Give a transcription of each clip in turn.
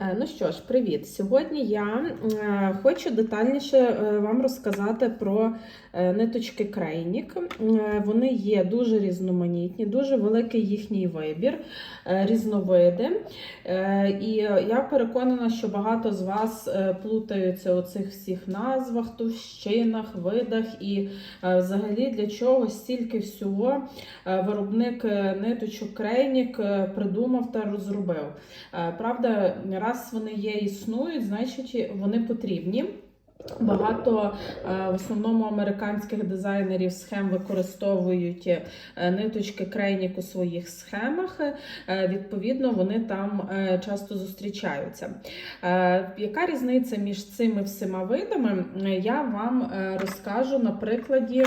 Е, Ну що ж, привіт! Сьогодні я е, хочу детальніше е, вам розказати про ниточки Крейнік. Вони є дуже різноманітні, дуже великий їхній вибір, різновиди. І я переконана, що багато з вас плутаються у цих всіх назвах, товщинах, видах і взагалі для чого стільки всього виробник ниточок Крейнік придумав та розробив. Правда, раз вони є, існують, значить вони потрібні. Багато е, в основному американських дизайнерів схем використовують е, ниточки Крейнік у своїх схемах. Е, Відповідно, вони там часто зустрічаються. Яка різниця між цими всіма видами? Я вам розкажу на прикладі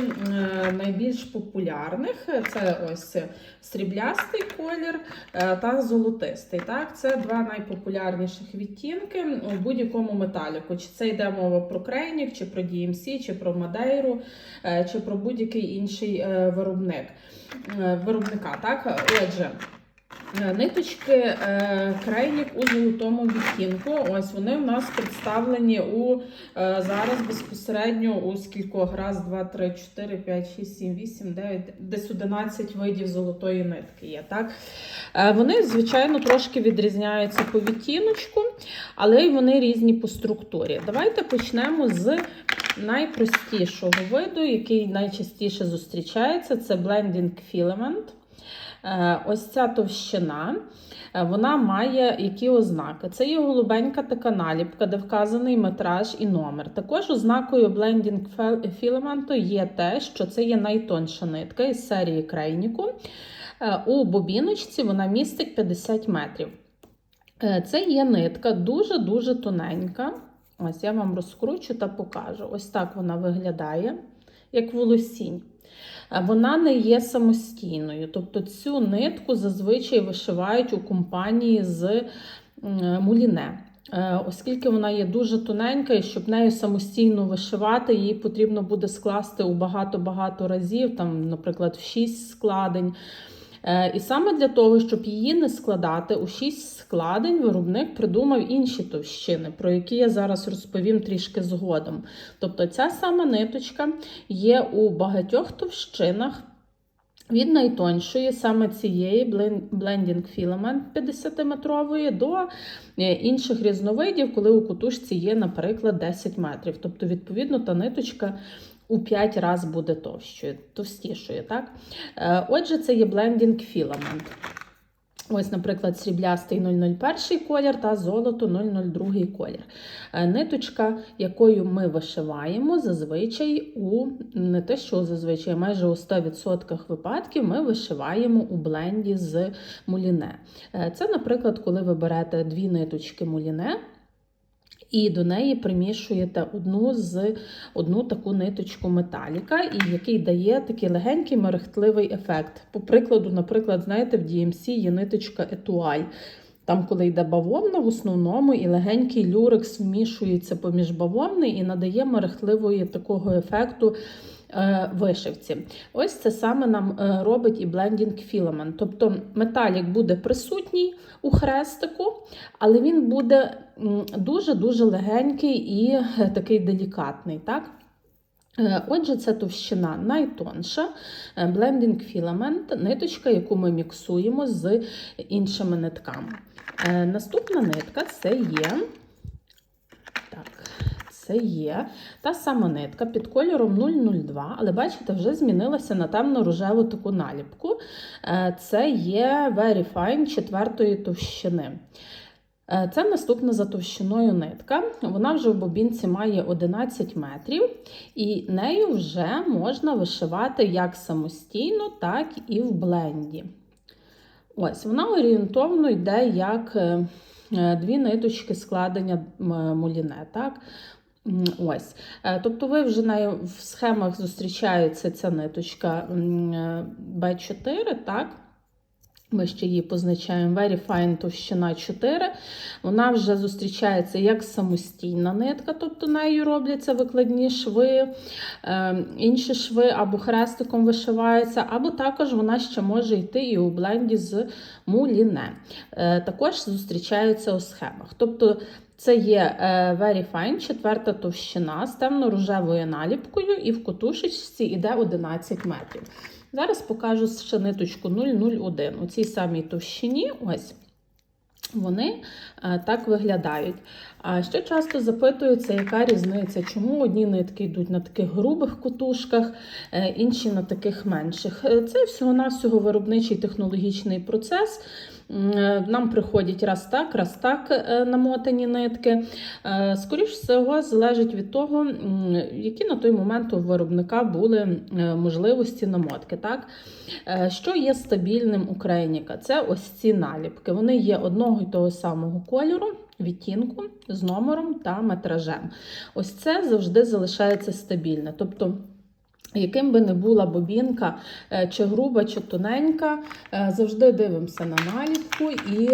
найбільш популярних. Це ось сріблястий колір та золотистий. Так? Це два найпопулярніших відтінки у будь-якому металіку. Чи це йде мова про Крейнік, чи про DMC, чи про Мадейру, е, чи про будь-який інший е, виробник. е, Виробника, так? Отже, ниточки е, у золотому відтінку. Ось вони у нас представлені у е, зараз безпосередньо у скількох раз, два, три, чотири, п'ять, шість, сім, вісім, дев'ять, десь 11 видів золотої нитки є. Так? Е, Вони, звичайно, трошки відрізняються по відтіночку, але й вони різні по структурі. Давайте почнемо з найпростішого виду, який найчастіше зустрічається, це Blending Filament. Е, Ось ця товщина. е, Вона має які ознаки? Це є голубенька така наліпка, де вказаний метраж і номер. Також ознакою Blending Filament є те, що це є найтонша нитка із серії Крейніку. Е, У бобіночці вона містить 50 метрів. Це є нитка дуже-дуже тоненька. Ось я вам розкручу та покажу. Ось так вона виглядає, як волосінь. Е, Вона не є самостійною. Тобто цю нитку зазвичай вишивають у компанії з муліне. Е, Оскільки вона є дуже тоненька, і щоб нею самостійно вишивати, її потрібно буде скласти у багато-багато разів, там, наприклад, в 6 складень. Е, І саме для того, щоб її не складати у 6 складень, виробник придумав інші товщини, про які я зараз розповім трішки згодом. Тобто ця сама ниточка є у багатьох товщинах. Від найтоншої, саме цієї блен- Blending Filament 50-метрової до е, інших різновидів, коли у кутушці є, наприклад, 10 метрів. Тобто, відповідно, та ниточка у 5 разів буде товщою, товстішою. Так? Е, Отже, це є Blending Filament. Ось, наприклад, сріблястий 001 колір та золото 002 колір. Е, Ниточка, якою ми вишиваємо, зазвичай у не те, що зазвичай, майже у 100% випадків ми вишиваємо у бленді з муліне. Е, Це, наприклад, коли ви берете дві ниточки муліне. І до неї примішуєте одну з одну таку ниточку металіка, і який дає такий легенький мерехтливий ефект. По прикладу, наприклад, знаєте, в DMC є ниточка етуаль. Там, коли йде бавовна, в основному і легенький люрекс вмішується поміж бавовни і надає мерехтливої такого ефекту вишивці. Ось це саме нам е, робить і Blending Filament. Тобто металік буде присутній у хрестику, але він буде дуже-дуже легенький і е, такий делікатний. Так? Е, Отже, це товщина найтонша е, Blending Filament, ниточка, яку ми міксуємо з іншими нитками. Е, Наступна нитка це є. Це є та сама нитка під кольором 002, але бачите, вже змінилася на темно-рожеву таку наліпку. Е, Це є Very Fine четвертої товщини. Е, Це наступна за товщиною нитка. Вона вже в бобінці має 11 метрів, і нею вже можна вишивати як самостійно, так і в бленді. Ось, вона орієнтовно йде як е, дві ниточки складення муліне. Так? Ось. Е, Тобто ви вже на, в схемах зустрічається ця ниточка м, е, B4, так? Ми ще її позначаємо Very Fine товщина 4. Вона вже зустрічається як самостійна нитка, тобто нею робляться викладні шви, е, інші шви або хрестиком вишиваються, або також вона ще може йти і у бленді з муліне. Також зустрічаються у схемах. Тобто це є е, Very Fine, четверта товщина з темно-рожевою наліпкою, і в котушечці йде 11 метрів. Зараз покажу ще ниточку 001. У цій самій товщині, ось вони е, так виглядають. А ще часто запитуються, яка різниця, чому одні нитки йдуть на таких грубих кутушках, е, інші на таких менших. Це всього-навсього виробничий технологічний процес. Е, Нам приходять раз так, раз так е, намотані нитки. Е, Скоріш всього, залежить від того, які на той момент у виробника були можливості намотки. Так? Що є стабільним у крейніка? Це ось ці наліпки. Вони є одного й того самого кольору, відтінку з номером та метражем. Ось це завжди залишається стабільне. Тобто, яким би не була бобінка, е, чи груба, чи тоненька, е, завжди дивимося на наліпку і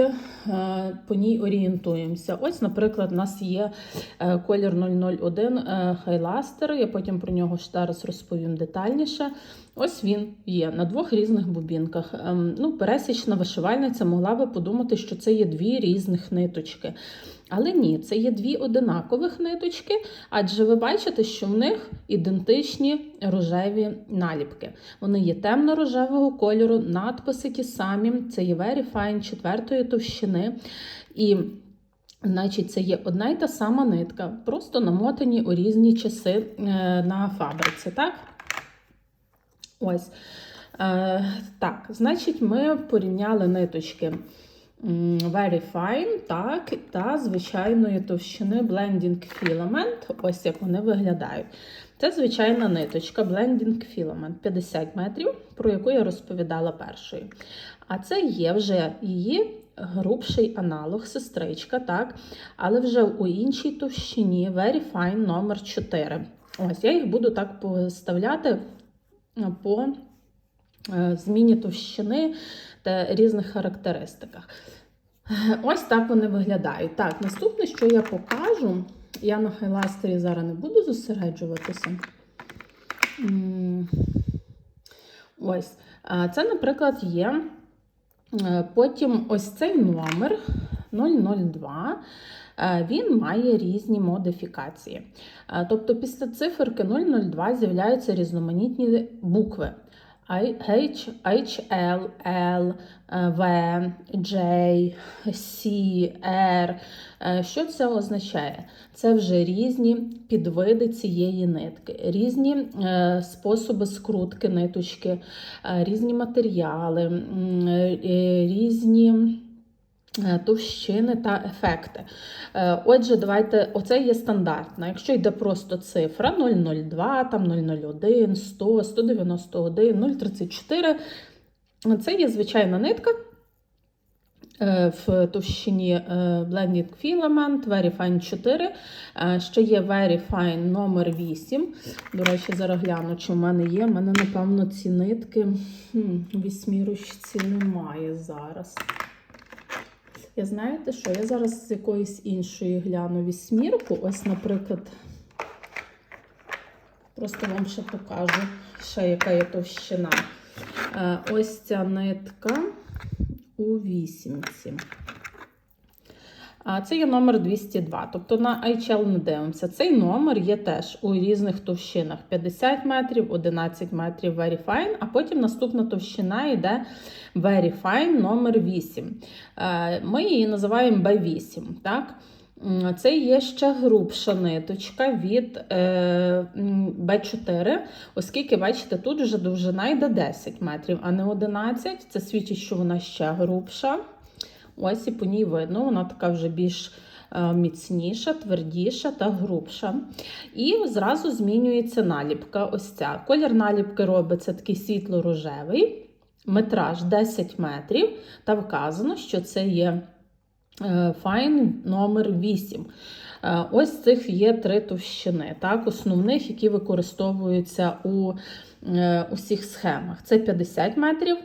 е, по ній орієнтуємося. Ось, наприклад, у нас є колір 001 е, хайластер. Я потім про нього ще раз розповім детальніше. Ось він є на двох різних бобінках. Ем, Ну, пересічна вишивальниця могла би подумати, що це є дві різних ниточки. Але ні, це є дві одинакових ниточки, адже ви бачите, що в них ідентичні рожеві наліпки. Вони є темно-рожевого кольору, надписи ті самі, це є Very Fine четвертої товщини. І Значить, це є одна й та сама нитка, просто намотані у різні часи е, на фабриці, так? Ось. Е, так, значить, ми порівняли ниточки Very Fine, так, та звичайної товщини Blending Filament. Ось як вони виглядають. Це звичайна ниточка Blending Filament 50 метрів, про яку я розповідала першою. А це є вже її грубший аналог, сестричка, так, але вже у іншій товщині Very Fine номер 4. Ось я їх буду так поставляти по зміні товщини та різних характеристиках. Ось так вони виглядають. Так, наступне, що я покажу, я на хайластері зараз не буду зосереджуватися. Ось. Е, Це, наприклад, є е, потім ось цей номер 002. е, Він має різні модифікації. Е, Тобто після циферки 002 з'являються різноманітні букви. H, H, L, L, е, V, J, C, R. Е, Що це означає? Це вже різні підвиди цієї нитки, різні е, способи скрутки ниточки, різні матеріали, різні. Е, Товщини та ефекти. Е, Отже, давайте, оце є стандартна. Якщо йде просто цифра 002, там 001, 100, 191, 034, це є звичайна нитка е, в товщині Blended Filament, Very Fine 4. Е, Ще є Very Fine номер 8. До речі, зараз гляну, чи в мене є. У мене, напевно, ці нитки вісьмірочці немає зараз. Я знаєте що? Я зараз з якоїсь іншої гляну вісьмірку. Ось, наприклад, просто вам ще покажу, ще яка є товщина. Е, Ось ця нитка у вісімці. Це є номер 202. Тобто на IHL не дивимося. Цей номер є теж у різних товщинах: 50 метрів, 11 метрів Very Fine, а потім наступна товщина йде Very Fine номер 8. Е, Ми її називаємо B8. Так? Це є ще грубша ниточка від е, B4, оскільки, бачите, тут вже довжина йде 10 метрів, а не 11. Це свідчить, що вона ще грубша. Ось і по ній видно, вона така вже більш е, міцніша, твердіша та грубша. І зразу змінюється наліпка. Ось ця. Колір наліпки робиться такий світло-рожевий, метраж 10 метрів, та вказано, що це є е, файн номер 8. Е, Ось цих є три товщини, так, основних, які використовуються у усіх схемах. Це 50 метрів,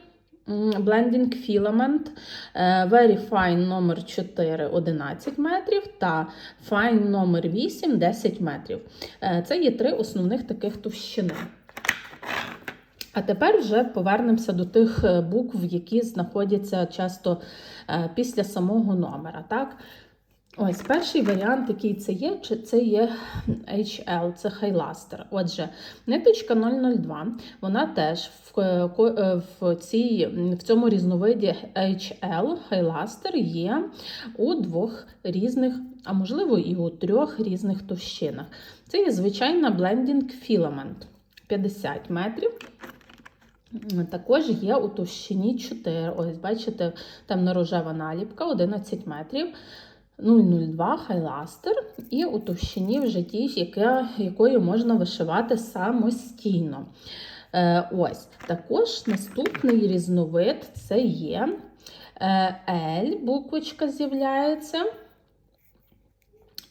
Blending Filament е, Very Fine номер 4 11 метрів та Fine номер 8 10 метрів. Е, Це є три основних таких товщини. А тепер вже повернемося до тих е, букв, які знаходяться часто після самого номера. Так? Ось перший варіант, який це є, це є HL, це хайластер. Отже, ниточка 002, вона теж в, е, в, цій, в цьому різновиді HL хайластер є у двох різних, а можливо і у трьох різних товщинах. Це є звичайна blending filament 50 метрів. Також є у товщині 4. Ось, бачите, темно-рожева наліпка 11 метрів. 002 хайластер, і у товщині вже ті, якою можна вишивати самостійно. Е, ось. Також наступний різновид це є е, L, буквочка з'являється.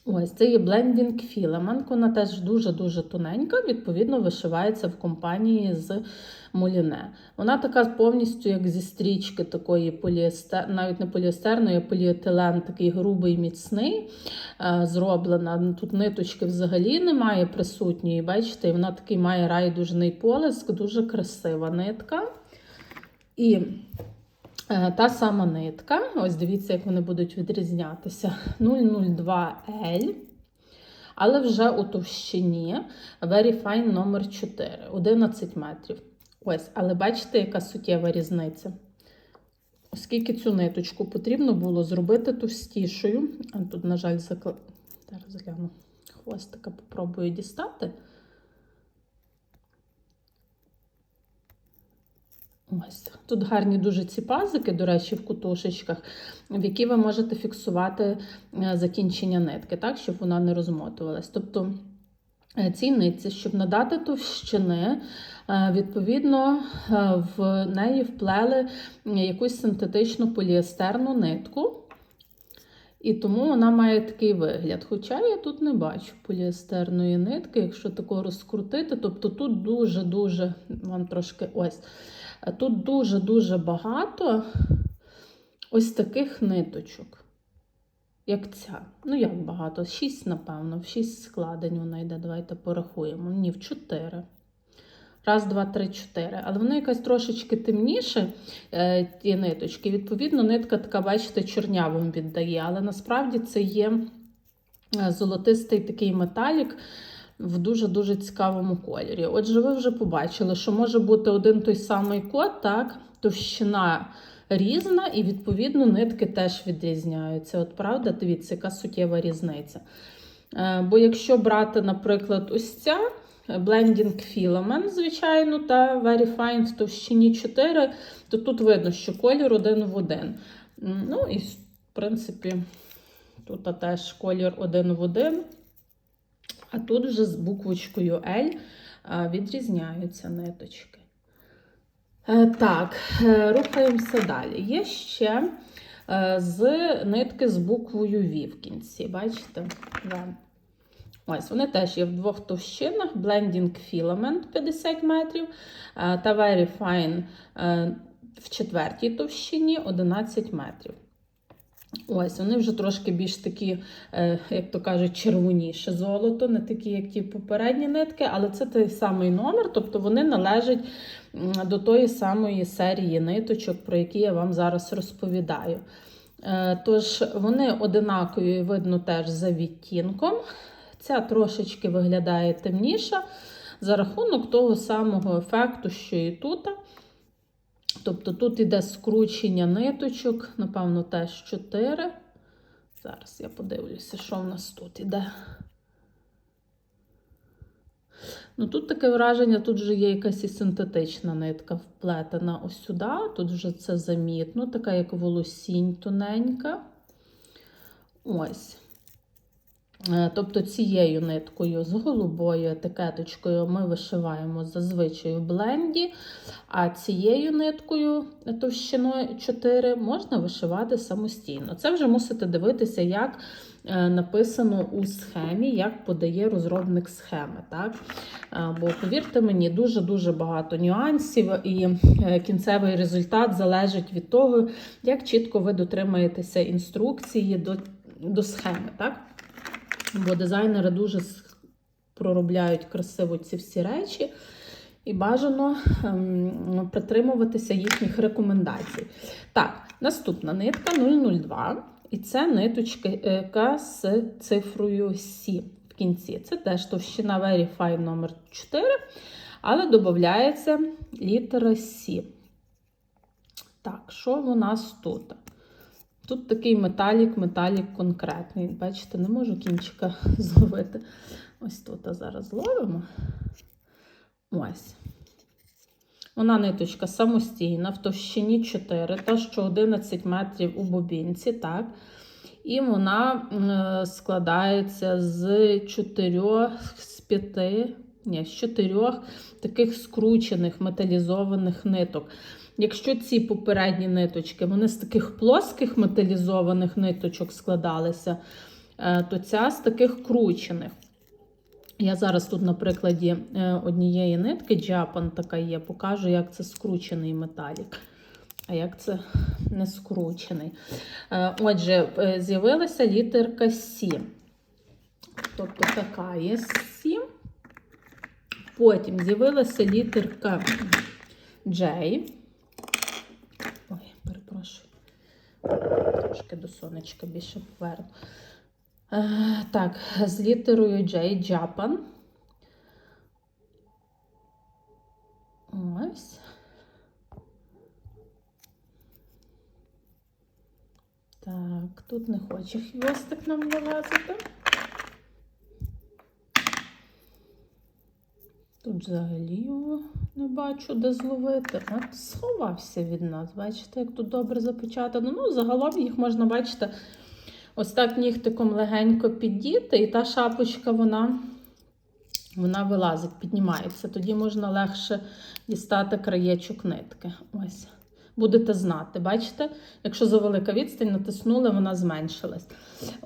Ось це є Blending Filament, вона теж дуже-дуже тоненька, відповідно, вишивається в компанії з Муліне. Вона така повністю, як зі стрічки такої поліестер, навіть не поліестерної, а поліетилен, такий грубий, міцний, е, зроблена. Тут ниточки взагалі немає присутньої. Бачите, і вона такий має райдужний полиск, дуже красива нитка. І Та сама нитка, ось дивіться, як вони будуть відрізнятися. 002L, але вже у товщині Very Fine номер 4, 11 метрів. Ось, але бачите, яка суттєва різниця? Оскільки цю ниточку потрібно було зробити товстішою. Тут, на жаль, закл... Зараз гляну. Хвостика попробую дістати. Ось тут гарні дуже ці пазики, до речі, в кутушечках, в які ви можете фіксувати е, закінчення нитки, так, щоб вона не розмотувалась. Тобто е, цій нитці, щоб надати товщини, е, відповідно, в неї вплели якусь синтетичну поліестерну нитку. І тому вона має такий вигляд. Хоча я тут не бачу поліестерної нитки, якщо тако розкрутити, тобто тут дуже-дуже, вам трошки ось. Тут дуже-дуже багато ось таких ниточок, як ця. Ну, як багато? Шість, напевно, в шість складень вона йде. Давайте порахуємо. Ні, в чотири. Раз, два, три, чотири. Але вони якась трошечки темніше, е, ті ниточки. Відповідно, нитка така, бачите, чорнявим віддає. Але насправді це є е, золотистий такий металік в дуже-дуже цікавому кольорі. Отже, ви вже побачили, що може бути один той самий код, так, товщина різна, і, відповідно, нитки теж відрізняються. От правда, дивіться, яка суттєва різниця. Е, Бо якщо брати, наприклад, ось ця Blending Filament, звичайно, та Very Fine в товщині 4, то тут видно, що колір один в один. Ну і, в принципі, тут теж колір один в один. А тут вже з буквочкою L відрізняються ниточки. Е, Так, е, рухаємося далі. Є ще е, з нитки з буквою V в кінці. Бачите? Ось, вони теж є в двох товщинах: Blending Filament 50 метрів та Very Fine в четвертій товщині 11 метрів. Ось, вони вже трошки більш такі, е, як то кажуть, червоніше золото, не такі, як ті попередні нитки, але це той самий номер, тобто вони належать до тої самої серії ниточок, про які я вам зараз розповідаю. Е, Тож вони одинакові, видно теж за відтінком. Ця трошечки виглядає темніша за рахунок того самого ефекту, що і тут. Тобто тут іде скручення ниточок, напевно, теж 4. Зараз я подивлюся, що в нас тут іде. Ну, Тут таке враження, тут вже є якась і синтетична нитка вплетена ось сюди. Тут вже це замітно, така як волосінь тоненька. Ось. Е, Тобто цією ниткою з голубою етикеточкою ми вишиваємо зазвичай в бленді, а цією ниткою товщиною 4 можна вишивати самостійно. Це вже мусите дивитися, як е, написано у схемі, як подає розробник схеми. Так? Е, Бо, повірте мені, дуже-дуже багато нюансів, і кінцевий результат залежить від того, як чітко ви дотримаєтеся інструкції до, до схеми. Так? Бо дизайнери дуже проробляють красиво ці всі речі, і бажано ем, притримуватися їхніх рекомендацій. Так, наступна нитка 002. І це ниточка з цифрою С в кінці. Це теж товщина Verify номер 4, але додається літера С. Так, що у нас тут? Тут такий металік, металік конкретний. Бачите, не можу кінчика зловити. Ось тут а зараз зловимо. Ось. Вона ниточка самостійна, в товщині 4, та що 11 метрів у бобінці, так. І вона складається з 4, з 5, ні, з 4 таких скручених металізованих ниток. Якщо ці попередні ниточки, вони з таких плоских металізованих ниточок складалися, е, то ця з таких кручених. Я зараз тут, на прикладі е, однієї нитки, джапан така є, покажу, як це скручений металік, а як це не скручений. Е, Отже, з'явилася літерка С. Тобто така є С. Потім з'явилася літерка J. Трошки до сонечка більше поверну. Е, так, з літерою J Japan. Ось. Так, тут не хоче хвостик нам вилазити. Тут взагалі не бачу, де зловити. От сховався від нас. Бачите, як тут добре запечатано. Ну, загалом їх можна бачити, ось так нігтиком легенько піддіти, і та шапочка, вона, вона вилазить, піднімається. Тоді можна легше дістати краєчок нитки. Ось. Будете знати, бачите? Якщо за велика відстань натиснули, вона зменшилась.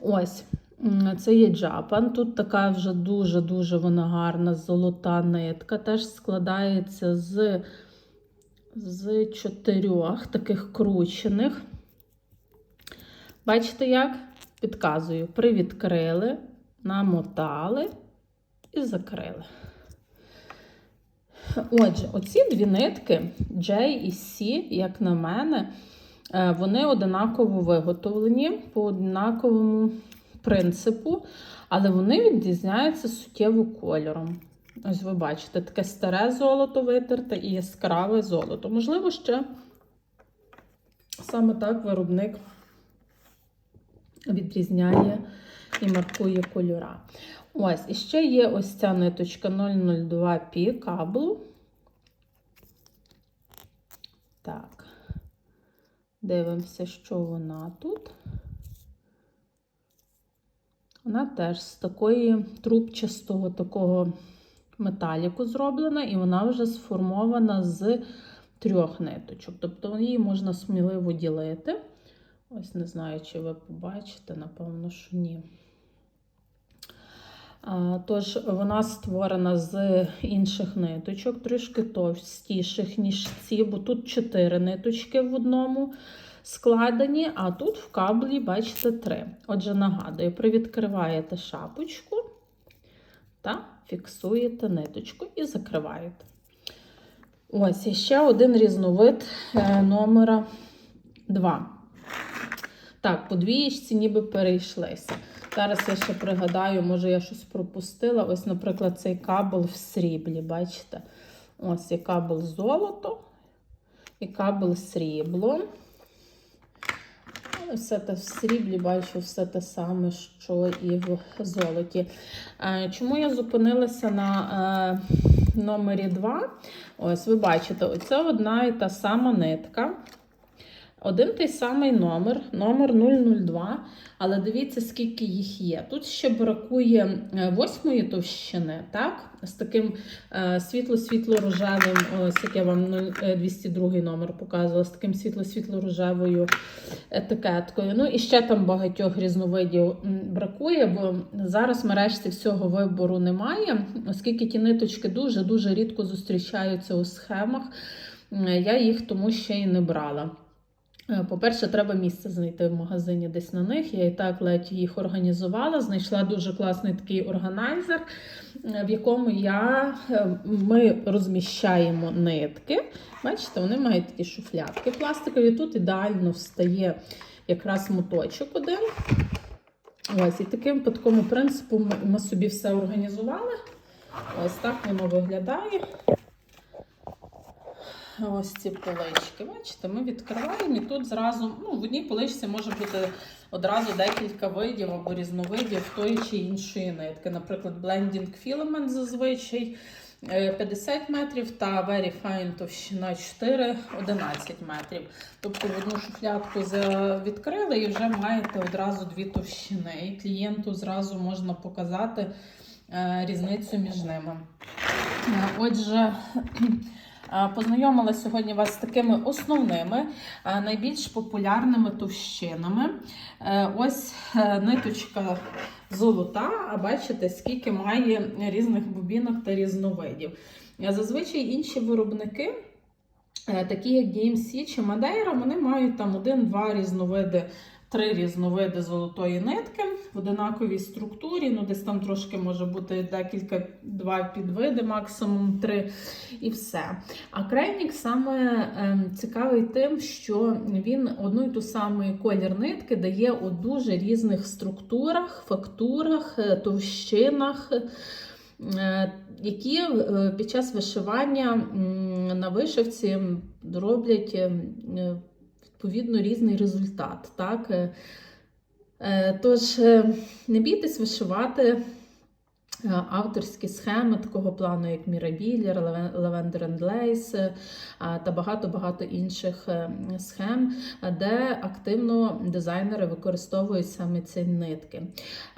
Ось. Це є джапан. Тут така вже дуже-дуже вона гарна золота нитка. Теж складається з, з чотирьох таких кручених. Бачите, як? Підказую. Привідкрили, намотали і закрили. Отже, оці дві нитки, J і C, як на мене, е, вони одинаково виготовлені по однаковому принципу, але вони відрізняються суттєво кольором. Ось ви бачите, таке старе золото витерте і яскраве золото. Можливо, ще саме так виробник відрізняє і маркує кольора. Ось, і ще є ось ця ниточка 002 пі каблу. Так, дивимося, що вона тут. Вона теж з такої трубчастого такого металіку зроблена, і вона вже сформована з трьох ниточок. Тобто її можна сміливо ділити. Ось не знаю, чи ви побачите, напевно, що ні. Тож, вона створена з інших ниточок, трішки товстіших, ніж ці, бо тут чотири ниточки в одному складені, а тут в каблі, бачите, три. Отже, нагадую, привідкриваєте шапочку та фіксуєте ниточку і закриваєте. Ось і ще один різновид е, номера 2. Так, по двієчці ніби перейшлися. Зараз я ще пригадаю, може я щось пропустила. Ось, наприклад, цей кабел в сріблі, бачите? Ось є кабел золото і кабел срібло. Все те в сріблі бачу все те саме, що і в золоті. Е, Чому я зупинилася на е, номері 2? Ось, ви бачите, оце одна і та сама нитка. Один той самий номер, номер 002, але дивіться, скільки їх є. Тут ще бракує е, восьмої товщини, так? З таким е, світло-світло-рожевим, ось як я вам ну, е, 202 номер показувала, з таким світло-світло-рожевою етикеткою. Ну і ще там багатьох різновидів бракує, бо зараз в мережці всього вибору немає, оскільки ті ниточки дуже-дуже рідко зустрічаються у схемах. Я їх тому ще й не брала. Е, По-перше, треба місце знайти в магазині десь на них. Я і так ледь їх організувала. Знайшла дуже класний такий органайзер, е, в якому я, е, ми розміщаємо нитки. Бачите, вони мають такі шуфлятки пластикові. Тут ідеально встає якраз моточок один. Ось, і таким по такому принципу ми, собі все організували. Ось так воно виглядає. Ось ці полички. Бачите, ми відкриваємо і тут зразу, ну, в одній поличці може бути одразу декілька видів або різновидів тої чи іншої нитки. Наприклад, Blending Filament зазвичай е, 50 метрів та Very Fine товщина 4 11 метрів. Тобто в одну шуфлятку відкрили і вже маєте одразу дві товщини. І клієнту зразу можна показати е, різницю між ними. Е, Отже, е, познайомила сьогодні вас з такими основними, найбільш популярними товщинами. Е, Ось е, ниточка золота, а бачите, скільки має різних бобінок та різновидів. Е, Зазвичай інші виробники. Такі як DMC чи Madeira, вони мають там один-два різновиди, три різновиди золотої нитки в одинаковій структурі. Ну, десь там трошки може бути декілька, два підвиди, максимум три, і все. А крайнік саме ем, цікавий тим, що він одну і ту саму колір нитки дає у дуже різних структурах, фактурах, е, товщинах. е, Які е, під час вишивання на вишивці роблять е, е, відповідно різний результат. Так? Е, е, Тож е, не бійтесь вишивати авторські схеми такого плану, як Lavender and Lace е, та багато-багато інших е, схем, е, де активно дизайнери використовують саме ці нитки.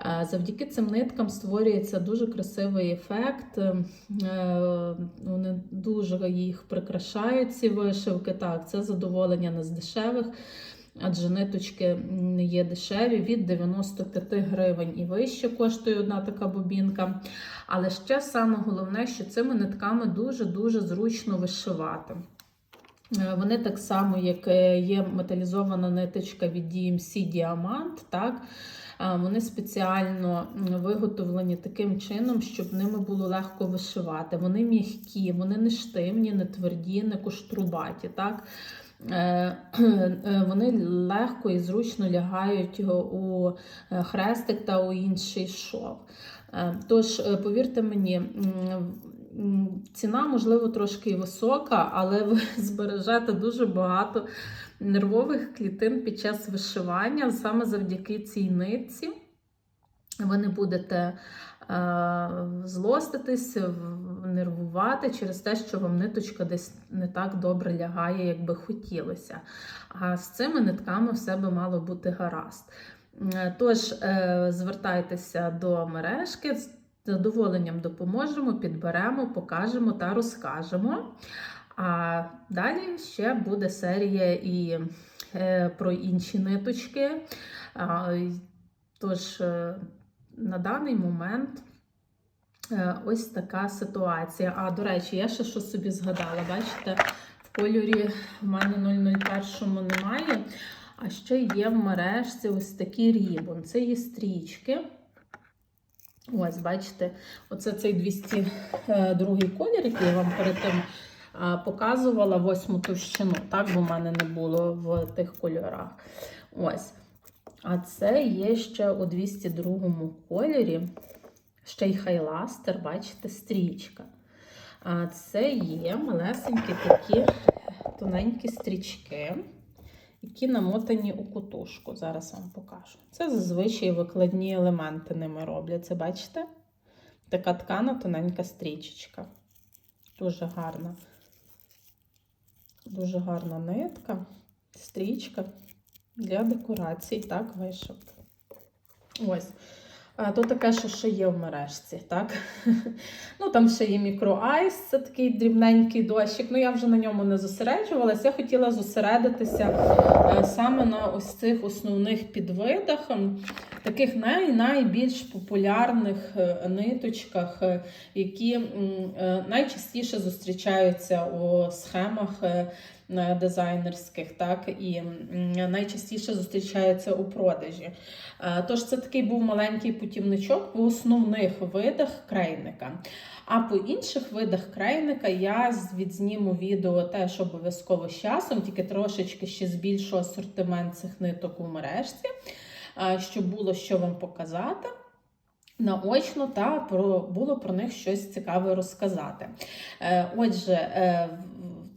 Е, Завдяки цим ниткам створюється дуже красивий ефект. е, е, Вони дуже їх прикрашають, ці вишивки. Так, це задоволення не з дешевих. Адже ниточки є дешеві, від 95 гривень і вище коштує одна така бобінка. Але ще саме головне, що цими нитками дуже-дуже зручно вишивати. Е, Вони так само, як е, є металізована ниточка від DMC Diamant, так? е, Вони спеціально виготовлені таким чином, щоб ними було легко вишивати. Вони м'які, вони не штивні, не тверді, не коштрубаті. Так? Е, е, Вони легко і зручно лягають у е, хрестик та у інший шов. Тож, повірте мені, ціна, можливо, трошки висока, але ви збережете дуже багато нервових клітин під час вишивання саме завдяки цій нитці. Ви не будете злоститись, нервувати через те, що вам ниточка десь не так добре лягає, як би хотілося. А з цими нитками все би мало бути гаразд. Е, Тож е, звертайтеся до мережки, з задоволенням допоможемо, підберемо, покажемо та розкажемо. А далі ще буде серія і е, про інші ниточки. Тож е, на даний момент е, ось така ситуація. А, до речі, я ще що собі згадала. Бачите, в кольорі в мене 001 немає. А ще є в мережці ось такий рібон. Це є стрічки. Ось, бачите, оце цей 202 колір, який я вам перед тим показувала восьму товщину. Так, бо в мене не було в тих кольорах. Ось. А це є ще у 202 кольорі. Ще й хайластер, бачите, стрічка. А це є малесенькі такі тоненькі стрічки, які намотані у кутушку. Зараз вам покажу. Це зазвичай викладні елементи ними робляться. Бачите? Така ткана тоненька стрічечка. Дуже гарна. Дуже гарна нитка. стрічка для декорацій, так, вишив. Ось. А, то таке, що ще є в мережці, так? ну, там ще є мікроайс, це такий дрібненький дощик. Ну, я вже на ньому не зосереджувалася. Я хотіла зосередитися е, саме на ось цих основних підвидах, м, таких най- найбільш популярних е, ниточках, е, які е, найчастіше зустрічаються у схемах. Дизайнерських, так і найчастіше зустрічаються у продажі. Тож це такий був маленький путівничок по основних видах крейника. А по інших видах крейника я відзніму відео теж обов'язково з часом, тільки трошечки ще збільшу асортимент цих ниток у мережці, щоб було що вам показати. Наочно та про було про них щось цікаве розказати. Е, Отже, е,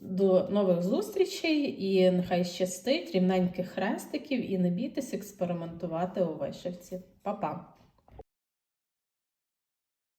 до нових зустрічей і нехай щастить рівненьких хрестиків, і не бійтесь експериментувати у вишивці. Па-па!